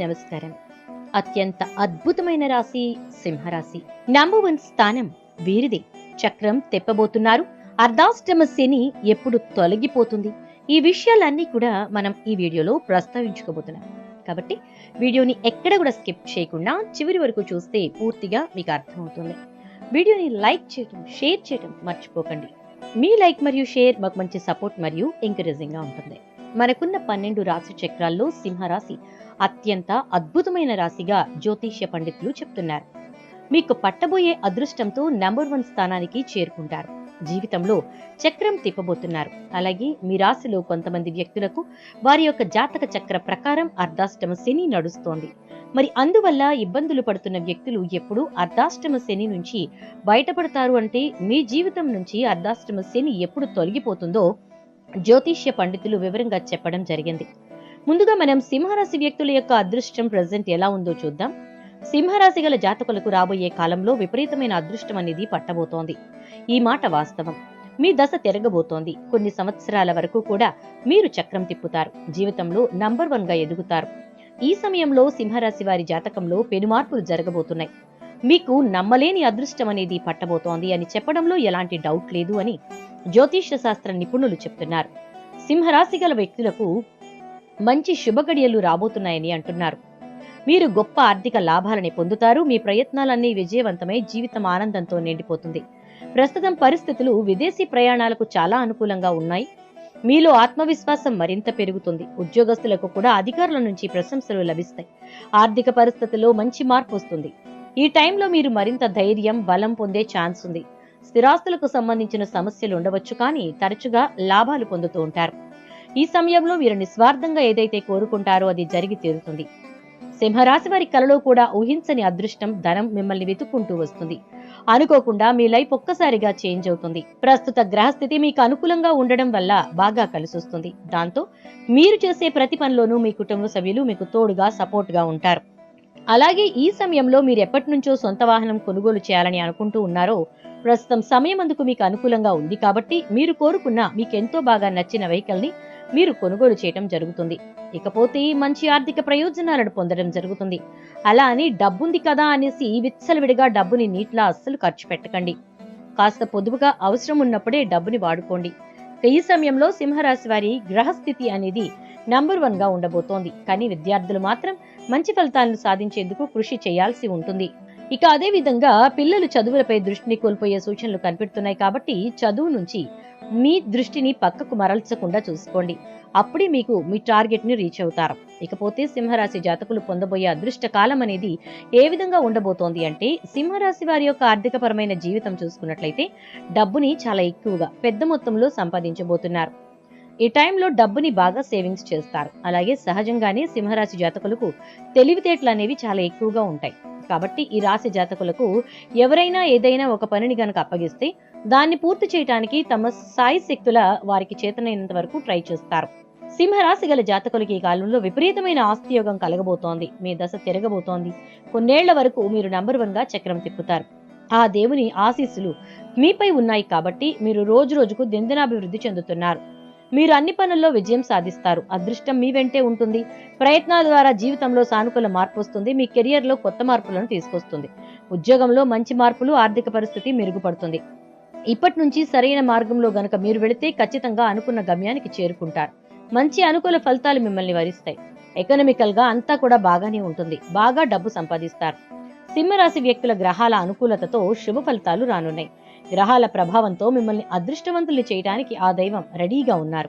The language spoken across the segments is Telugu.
నమస్కారం. అత్యంత అద్భుతమైన రాశి సింహరాశి. నంబర్ వన్ స్థానం వీరిదే. చక్రం తెప్పబోతున్నారు. అర్ధాష్టమ శని ఎప్పుడు తొలగిపోతుంది? ఈ విషయాలన్నీ కూడా మనం ఈ వీడియోలో ప్రస్తావించుకోబోతున్నాం. కాబట్టి వీడియోని ఎక్కడ కూడా స్కిప్ చేయకుండా చివరి వరకు చూస్తే పూర్తిగా మీకు అర్థమవుతుంది. వీడియోని లైక్ చేయటం షేర్ చేయటం మర్చిపోకండి. మీ లైక్ మరియు షేర్ మాకు మంచి సపోర్ట్ మరియు ఎంకరేజింగ్గా ఉంటుంది. మనకున్న పన్నెండు రాశి చక్రాల్లో సింహరాశి అత్యంత అద్భుతమైన రాశిగా జ్యోతిష్య పండితులు చెప్తున్నారు. మీకు పట్టబోయే అదృష్టంతో నెంబర్ వన్ స్థానానికి చేరుకుంటారు. జీవితంలో చక్రం తిప్పబోతున్నారు. అలాగే మీ రాశిలో కొంతమంది వ్యక్తులకు వారి యొక్క జాతక చక్ర ప్రకారం అర్ధాష్టమ శని నడుస్తోంది. మరి అందువల్ల ఇబ్బందులు పడుతున్న వ్యక్తులు ఎప్పుడు అర్ధాష్టమ శని నుంచి బయటపడతారు అంటే మీ జీవితం నుంచి అర్ధాష్టమ శని ఎప్పుడు తొలగిపోతుందో జ్యోతిష్య పండితులు వివరంగా చెప్పడం జరిగింది. ముందుగా మనం సింహరాశి వ్యక్తుల యొక్క అదృష్టం ప్రజెంట్ ఎలా ఉందో చూద్దాం. సింహరాశి గల జాతకులకు రాబోయే కాలంలో విపరీతమైన అదృష్టం అనేది పట్టబోతోంది. ఈ మాట వాస్తవం. మీ దశ తిరగబోతోంది. కొన్ని సంవత్సరాల వరకు కూడా మీరు చక్రం తిప్పుతారు. జీవితంలో నంబర్ వన్గా ఎదుగుతారు. ఈ సమయంలో సింహరాశి వారి జాతకంలో పెనుమార్పులు జరగబోతున్నాయి. మీకు నమ్మలేని అదృష్టం అనేది పట్టబోతోంది అని చెప్పడంలో ఎలాంటి డౌట్ లేదు అని జ్యోతిష్య శాస్త్ర నిపుణులు చెప్తున్నారు. సింహరాశి గల వ్యక్తులకు మంచి శుభగడియలు రాబోతున్నాయని అంటున్నారు. మీరు గొప్ప ఆర్థిక లాభాలని పొందుతారు. మీ ప్రయత్నాలన్నీ విజయవంతమై జీవితం ఆనందంతో నిండిపోతుంది. ప్రస్తుతం పరిస్థితులు విదేశీ ప్రయాణాలకు చాలా అనుకూలంగా ఉన్నాయి. మీలో ఆత్మవిశ్వాసం మరింత పెరుగుతుంది. ఉద్యోగస్తులకు కూడా అధికారుల నుంచి ప్రశంసలు లభిస్తాయి. ఆర్థిక పరిస్థితుల్లో మంచి మార్పు వస్తుంది. ఈ టైంలో మీరు మరింత ధైర్యం బలం పొందే ఛాన్స్ ఉంది. స్థిరాస్తులకు సంబంధించిన సమస్యలు ఉండవచ్చు కానీ తరచుగా లాభాలు పొందుతూ ఉంటారు. ఈ సమయంలో మీరు నిస్వార్థంగా ఏదైతే కోరుకుంటారో అది జరిగి తీరుతుంది. సింహరాశి వారి కలలో కూడా ఊహించని అదృష్టం ధనం మిమ్మల్ని వెతుక్కుంటూ వస్తుంది. అనుకోకుండా మీ లైఫ్ ఒక్కసారిగా చేంజ్ అవుతుంది. ప్రస్తుత గ్రహస్థితి మీకు అనుకూలంగా ఉండడం వల్ల బాగా కలిసొస్తుంది. దాంతో మీరు చేసే ప్రతి పనిలోనూ మీ కుటుంబ సభ్యులు మీకు తోడుగా సపోర్ట్గా ఉంటారు. అలాగే ఈ సమయంలో మీరు ఎప్పటి నుంచో సొంత వాహనం కొనుగోలు చేయాలని అనుకుంటూ ఉన్నారో ప్రస్తుతం సమయం అందుకు మీకు అనుకూలంగా ఉంది కాబట్టి మీరు కోరుకున్న మీకు ఎంతో బాగా నచ్చిన వెహికల్ని మీరు కొనుగోలు చేయటం జరుగుతుంది. ఇకపోతే మంచి ఆర్థిక ప్రయోజనాలను పొందడం జరుగుతుంది. అలా అని డబ్బుంది కదా అనేసి విచ్చలవిడిగా డబ్బుని నీటిలా అస్సలు ఖర్చు పెట్టకండి. కాస్త పొదుపుగా అవసరం ఉన్నప్పుడే డబ్బుని వాడుకోండి. ఈ సమయంలో సింహరాశి వారి గ్రహస్థితి అనేది నంబర్ వన్గా ఉండబోతోంది. కానీ విద్యార్థులు మాత్రం మంచి ఫలితాలను సాధించేందుకు కృషి చేయాల్సి ఉంటుంది. ఇక అదే విధంగా పిల్లలు చదువులపై దృష్టిని కోల్పోయే సూచనలు కనిపెడుతున్నాయి కాబట్టి చదువు నుంచి మీ దృష్టిని పక్కకు మరల్చకుండా చూసుకోండి. అప్పుడే మీకు మీ టార్గెట్ని రీచ్ అవుతారు. ఇకపోతే సింహరాశి జాతకులు పొందబోయే అదృష్ట కాలం అనేది ఏ విధంగా ఉండబోతోంది అంటే సింహరాశి వారి యొక్క ఆర్థికపరమైన జీవితం చూసుకున్నట్లయితే డబ్బుని చాలా ఎక్కువగా పెద్ద మొత్తంలో సంపాదించబోతున్నారు. ఈ టైంలో డబ్బుని బాగా సేవింగ్స్ చేస్తారు. అలాగే సహజంగానే సింహరాశి జాతకులకు తెలివితేటలు అనేవి చాలా ఎక్కువగా ఉంటాయి. కాబట్టి ఈ రాశి జాతకులకు ఎవరైనా ఏదైనా ఒక పనిని గనక అప్పగిస్తే దాన్ని పూర్తి చేయడానికి తమ సాయి శక్తుల వారికి చేతనైనంత వరకు ట్రై చేస్తారు. సింహరాశి గల జాతకులకి ఈ కాలంలో విపరీతమైన ఆస్తి యోగం కలగబోతోంది. మీ దశ తిరగబోతోంది. కొన్నేళ్ళ వరకు మీరు నంబర్ వన్గా చక్రం తిప్పుతారు. ఆ దేవుని ఆశీస్సులు మీపై ఉన్నాయి కాబట్టి మీరు రోజు రోజుకు దిందనాభివృద్ధి చెందుతున్నారు. మీరు అన్ని పనుల్లో విజయం సాధిస్తారు. అదృష్టం మీ వెంటే ఉంటుంది. ప్రయత్నాల ద్వారా జీవితంలో సానుకూల మార్పు వస్తుంది. మీ కెరియర్లో కొత్త మార్పులను తీసుకొస్తుంది. ఉద్యోగంలో మంచి మార్పులు ఆర్థిక పరిస్థితి మెరుగుపడుతుంది. ఇప్పటి నుంచి సరైన మార్గంలో గనక మీరు వెళితే ఖచ్చితంగా అనుకున్న గమ్యానికి చేరుకుంటారు. మంచి అనుకూల ఫలితాలు మిమ్మల్ని వరిస్తాయి. ఎకనామికల్గా అంతా కూడా బాగానే ఉంటుంది. బాగా డబ్బు సంపాదిస్తారు. సింహరాశి వ్యక్తుల గ్రహాల అనుకూలతతో శుభ ఫలితాలు రానున్నాయి. గ్రహాల ప్రభావంతో మిమ్మల్ని అదృష్టవంతులు చేయడానికి ఆ దైవం రెడీగా ఉన్నారు.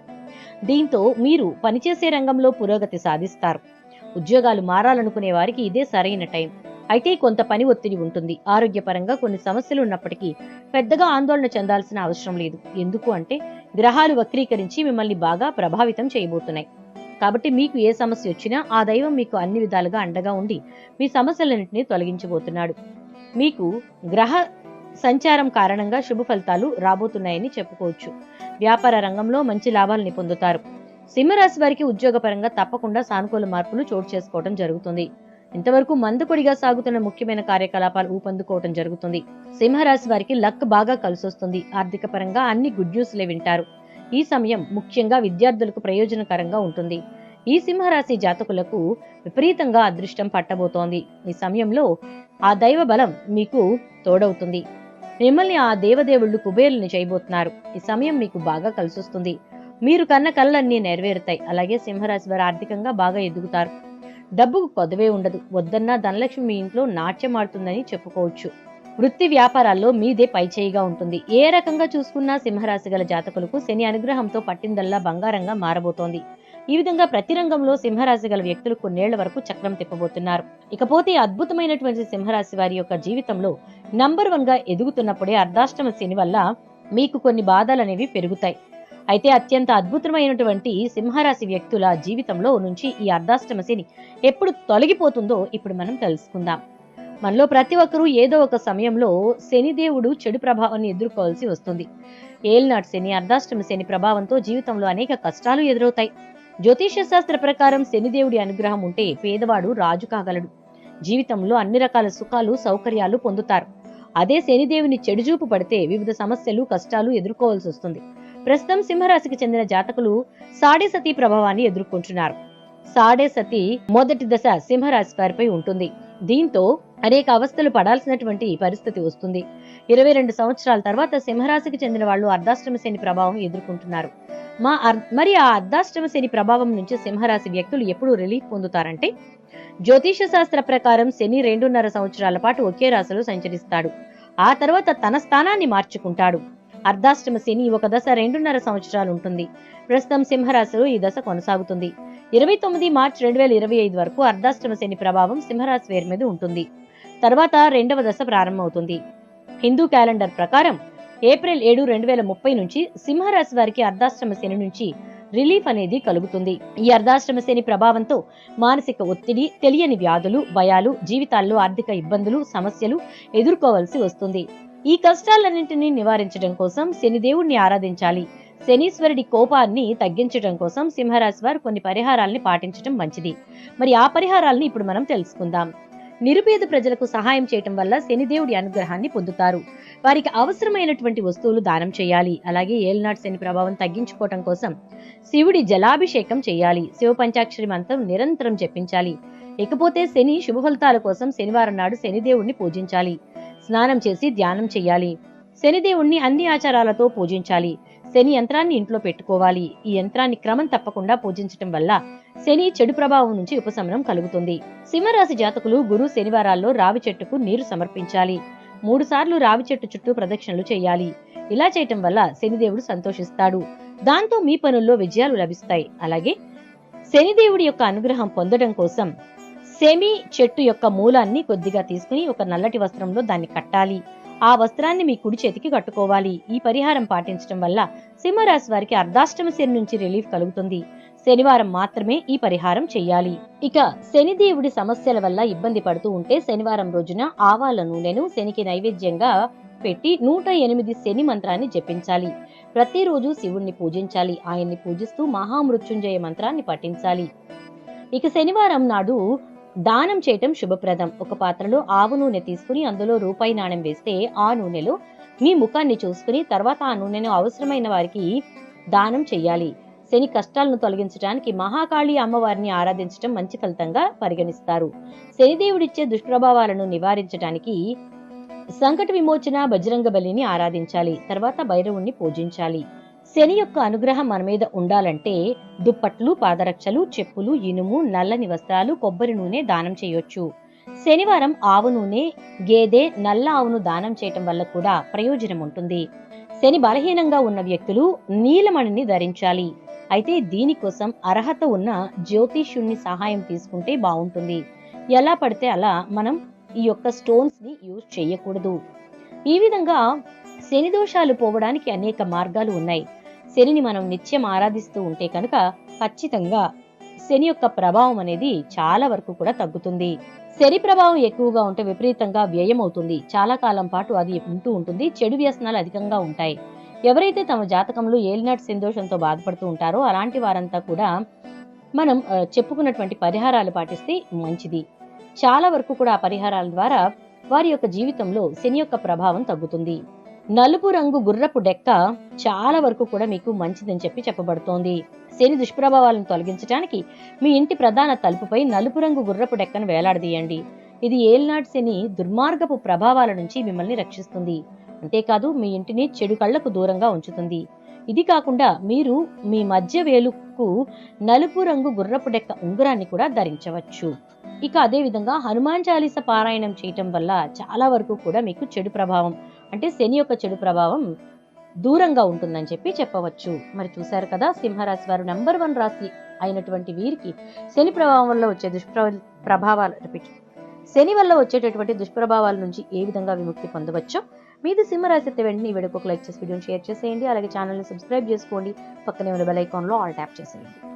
దీంతో మీరు పనిచేసే రంగంలో పురోగతి సాధిస్తారు. ఉద్యోగాలు మారాలనుకునే వారికి ఇదే సరైన టైం. అయితే కొంత పని ఒత్తిడి ఉంటుంది. ఆరోగ్యపరంగా కొన్ని సమస్యలు ఉన్నప్పటికీ పెద్దగా ఆందోళన చెందాల్సిన అవసరం లేదు. ఎందుకు అంటే గ్రహాలు వక్రీకరించి మిమ్మల్ని బాగా ప్రభావితం చేయబోతున్నాయి. కాబట్టి మీకు ఏ సమస్య వచ్చినా ఆ దైవం మీకు అన్ని విధాలుగా అండగా ఉండి మీ సమస్యలన్నింటినీ తొలగించబోతున్నాడు. మీకు గ్రహ సంచారం కారణంగా శుభ ఫలితాలు రాబోతున్నాయని చెప్పుకోవచ్చు. వ్యాపార రంగంలో మంచి లాభాలని పొందుతారు. సింహరాశి వారికి ఉద్యోగపరంగా తప్పకుండా సానుకూల మార్పులు చోటు చేసుకోవడం జరుగుతుంది. ఇంతవరకు మందకొడిగా సాగుతున్న ముఖ్యమైన కార్యకలాపాలు ఊపందుకోవటం జరుగుతుంది. సింహరాశి వారికి లక్ బాగా కలిసొస్తుంది. ఆర్థిక పరంగా అన్ని గుడ్ న్యూస్లే వింటారు. ఈ సమయం ముఖ్యంగా విద్యార్థులకు ప్రయోజనకరంగా ఉంటుంది. ఈ సింహరాశి జాతకులకు విపరీతంగా అదృష్టం పట్టబోతోంది. ఈ సమయంలో ఆ దైవ బలం మీకు తోడవుతుంది. మిమ్మల్ని ఆ దేవదేవుళ్ళు కుబేరుల్ని చేయబోతున్నారు. ఈ సమయం మీకు బాగా కలిసొస్తుంది. మీరు కన్న కళ్ళన్నీ నెరవేరుతాయి. అలాగే సింహరాశి వారు ఆర్థికంగా బాగా ఎదుగుతారు. డబ్బుకు కొదవే ఉండదు. వద్దన్నా ధనలక్ష్మి మీ ఇంట్లో నాట్యం ఆడుతుందని చెప్పుకోవచ్చు. వృత్తి వ్యాపారాల్లో మీదే పైచేయిగా ఉంటుంది. ఏ రకంగా చూసుకున్నా సింహరాశి గల జాతకులకు శని అనుగ్రహంతో పట్టిందల్లా బంగారంగా మారబోతోంది. ఈ విధంగా ప్రతి రంగంలో సింహరాశి గల వ్యక్తులు కొన్నేళ్ళ వరకు చక్రం తిప్పబోతున్నారు. ఇకపోతే అద్భుతమైనటువంటి సింహరాశి వారి యొక్క జీవితంలో నంబర్ వన్గా ఎదుగుతున్నప్పుడే అర్ధాష్టమ శని వల్ల మీకు కొన్ని బాధలు అనేవి పెరుగుతాయి. అయితే అత్యంత అద్భుతమైనటువంటి సింహరాశి వ్యక్తుల జీవితంలో నుంచి ఈ అర్ధాష్టమ శని ఎప్పుడు తొలగిపోతుందో ఇప్పుడు మనం తెలుసుకుందాం. మనలో ప్రతి ఒక్కరూ ఏదో ఒక సమయంలో శనిదేవుడు చెడు ప్రభావాన్ని ఎదుర్కోవాల్సి వస్తుంది. ఏల్నాటి శని అర్ధాష్టమ శని ప్రభావంతో జీవితంలో అనేక కష్టాలు ఎదురవుతాయి. జ్యోతిష శాస్త్ర ప్రకారం శనిదేవుడి అనుగ్రహం ఉంటే పేదవాడు రాజు కాగలడు. జీవితంలో అన్ని రకాల సుఖాలు సౌకర్యాలు పొందుతారు. అదే శనిదేవుని చెడుచూపు పడితే వివిధ సమస్యలు కష్టాలు ఎదుర్కోవాల్సి వస్తుంది. ప్రస్తుతం సింహరాశికి చెందిన జాతకులు సాడే సతీ ప్రభావాన్ని ఎదుర్కొంటున్నారు. సాడేసతి మొదటి దశ సింహరాశి వారిపై ఉంటుంది. దీంతో అనేక అవస్థలు పడాల్సినటువంటి పరిస్థితి వస్తుంది. ఇరవై రెండు సంవత్సరాల తర్వాత సింహరాశికి చెందిన వాళ్ళు అర్ధాష్టమ శని ప్రభావం ఎదుర్కొంటున్నారు. మా మరి ఆ అర్ధాష్టమ శని ప్రభావం నుంచి సింహరాశి వ్యక్తులు ఎప్పుడు రిలీఫ్ పొందుతారంటే జ్యోతిష శాస్త్ర ప్రకారం శని రెండున్నర సంవత్సరాల పాటు ఒకే రాశిలో సంచరిస్తాడు. ఆ తర్వాత తన స్థానాన్ని మార్చుకుంటాడు. అర్ధాష్టమ శని ఒక దశ రెండున్నర సంవత్సరాలు ఉంటుంది. ప్రస్తుతం సింహరాశిలో ఈ దశ కొనసాగుతుంది. ఇరవై తొమ్మిది మార్చి రెండు వేల ఇరవై ఐదు వరకు అర్ధాష్టమ శని ప్రభావం సింహరాశి వేరు మీద ఉంటుంది. తర్వాత రెండవ దశ ప్రారంభమవుతుంది. హిందూ క్యాలెండర్ ప్రకారం ఏప్రిల్ ఏడు రెండు వేల ముప్పై నుంచి సింహరాశి వారికి అర్ధాశ్రమ శని నుంచి రిలీఫ్ అనేది కలుగుతుంది. ఈ అర్ధాశ్రమ శని ప్రభావంతో మానసిక ఒత్తిడి తెలియని వ్యాధులు భయాలు జీవితాల్లో ఆర్థిక ఇబ్బందులు సమస్యలు ఎదుర్కోవాల్సి వస్తుంది. ఈ కష్టాలన్నింటినీ నివారించడం కోసం శనిదేవుణ్ణి ఆరాధించాలి. శనీశ్వరుడి కోపాన్ని తగ్గించడం కోసం సింహరాశి వారు కొన్ని పరిహారాల్ని పాటించడం మంచిది. మరి ఆ పరిహారాల్ని ఇప్పుడు మనం తెలుసుకుందాం. నిరుపేద ప్రజలకు సహాయం చేయటం వల్ల శనిదేవుడి అనుగ్రహాన్ని పొందుతారు. వారికి అవసరమైనటువంటి వస్తువులు దానం చేయాలి. అలాగే ఏల్నాటి శని ప్రభావం తగ్గించుకోవటం కోసం శివుడి జలాభిషేకం చేయాలి. శివ పంచాక్షరి మంత్రం నిరంతరం జపించాలి. ఇకపోతే శని శుభ ఫలితాల కోసం శనివారం నాడు శనిదేవుణ్ణి పూజించాలి. స్నానం చేసి ధ్యానం చేయాలి. శనిదేవుణ్ణి అన్ని ఆచారాలతో పూజించాలి. శని యంత్రాన్ని ఇంట్లో పెట్టుకోవాలి. ఈ యంత్రాన్ని క్రమం తప్పకుండా పూజించటం వల్ల శని చెడు ప్రభావం నుంచి ఉపశమనం కలుగుతుంది. సింహరాశి జాతకులు గురు శనివారాల్లో రావి చెట్టుకు నీరు సమర్పించాలి. మూడు సార్లు రావి చెట్టు చుట్టూ ప్రదక్షిణలు చేయాలి. ఇలా చేయటం వల్ల శనిదేవుడు సంతోషిస్తాడు. దాంతో మీ పనుల్లో విజయాలు లభిస్తాయి. అలాగే శనిదేవుడి యొక్క అనుగ్రహం పొందడం కోసం సెమి చెట్టు యొక్క మూలాన్ని కొద్దిగా తీసుకుని ఒక నల్లటి వస్త్రంలో దాన్ని కట్టాలి. ఆ వస్త్రాన్ని మీ కుడి చేతికి కట్టుకోవాలి. ఈ పరిహారం పాటించడం వల్ల సింహరాశి వారికి అర్ధాష్టమ శని నుంచి రిలీఫ్ కలుగుతుంది. శనివారం మాత్రమే ఈ పరిహారం చెయ్యాలి. ఇక శనిదేవుడి సమస్యల వల్ల ఇబ్బంది పడుతూ ఉంటే శనివారం రోజున ఆవాల నూనెను శనికి నైవేద్యంగా పెట్టి నూట ఎనిమిది శని మంత్రాన్ని జపించాలి. ప్రతిరోజు శివుణ్ణి పూజించాలి. ఆయన్ని పూజిస్తూ మహామృత్యుంజయ మంత్రాన్ని పఠించాలి. ఇక శనివారం నాడు దానం చేయటం శుభప్రదం. ఒక పాత్రలో ఆవు నూనె తీసుకుని అందులో రూపాయి నాణ్యం వేస్తే ఆ నూనెలో మీ ముఖాన్ని చూసుకుని తర్వాత ఆ నూనెను అవసరమైన వారికి దానం చెయ్యాలి శని కష్టాలను తొలగించడానికి మహాకాళి అమ్మవారిని ఆరాధించడం మంచి ఫలితంగా పరిగణిస్తారు. శనిదేవుడిచ్చే దుష్ప్రభావాలను నివారించడానికి సంకట విమోచన బజరంగ బలిని ఆరాధించాలి. తర్వాత భైరవుణ్ణి పూజించాలి. శని యొక్క అనుగ్రహం మన మీద ఉండాలంటే దుప్పట్లు పాదరక్షలు చెప్పులు ఇనుము నల్లని వస్త్రాలు కొబ్బరి నూనె దానం చేయొచ్చు. శనివారం ఆవు నూనె గేదె నల్ల ఆవును దానం చేయటం వల్ల కూడా ప్రయోజనం ఉంటుంది. శని బలహీనంగా ఉన్న వ్యక్తులు నీలమణిని ధరించాలి. అయితే దీనికోసం అర్హత ఉన్న జ్యోతిష్యుణ్ణి సహాయం తీసుకుంటే బాగుంటుంది. ఎలా పడితే అలా మనం ఈ యొక్క స్టోన్స్ని యూజ్ చేయకూడదు. ఈ విధంగా శని దోషాలు పోవడానికి అనేక మార్గాలు ఉన్నాయి. శనిని మనం నిత్యం ఆరాధిస్తూ ఉంటే కనుక ఖచ్చితంగా శని యొక్క ప్రభావం అనేది చాలా వరకు కూడా తగ్గుతుంది. శని ప్రభావం ఎక్కువగా ఉంటే విపరీతంగా వ్యయం అవుతుంది. చాలా కాలం పాటు అది ఉంటూ ఉంటుంది. చెడు వ్యసనాలు అధికంగా ఉంటాయి. ఎవరైతే తమ జాతకంలో ఏలినాటి సంతోషంతో బాధపడుతూ ఉంటారో అలాంటి వారంతా కూడా మనం చెప్పుకున్నటువంటి పరిహారాలు పాటిస్తే మంచిది. చాలా వరకు కూడా ఆ పరిహారాల ద్వారా వారి యొక్క జీవితంలో శని యొక్క ప్రభావం తగ్గుతుంది. నలుపు రంగు గుర్రపు డెక్క చాలా వరకు కూడా మీకు మంచిదని చెప్పి చెప్పబడుతోంది. శని దుష్ప్రభావాలను తొలగించడానికి మీ ఇంటి ప్రధాన తలుపుపై నలుపు రంగు గుర్రపు డెక్కను వేలాడదీయండి. ఇది ఏల్నాడు శని దుర్మార్గపు ప్రభావాల నుంచి మిమ్మల్ని రక్షిస్తుంది. అంతేకాదు మీ ఇంటిని చెడు కళ్ళకు దూరంగా ఉంచుతుంది. ఇది కాకుండా మీరు మీ మధ్య వేలుకు నలుపు రంగు గుర్రపు డెక్క ఉంగరాన్ని కూడా ధరించవచ్చు. ఇక అదే విధంగా హనుమాన్ చాలీస పారాయణం చేయటం వల్ల చాలా వరకు కూడా మీకు చెడు ప్రభావం అంటే శని యొక్క చెడు ప్రభావం దూరంగా ఉంటుందని చెప్పి చెప్పవచ్చు. మరి చూశారు కదా సింహరాశి వారు నంబర్ వన్ రాశి అయినటువంటి వీరికి శని ప్రభావం వల్ల వచ్చే దుష్ప్ర ప్రభావాలు రిపీట్ శని వల్ల వచ్చేటటువంటి దుష్ప్రభావాల నుంచి ఏ విధంగా విముక్తి పొందవచ్చో మీది సింహరాశి అయితే వెంటనే ఈ వీడియోకి ఒక లైక్ చేసి వీడియోని షేర్ చేసేయండి. అలాగే ఛానల్ని సబ్స్క్రైబ్ చేసుకోండి. పక్కనే ఉన్న బెల్ ఐకాన్లో ఆల్ ట్యాప్ చేసేయండి.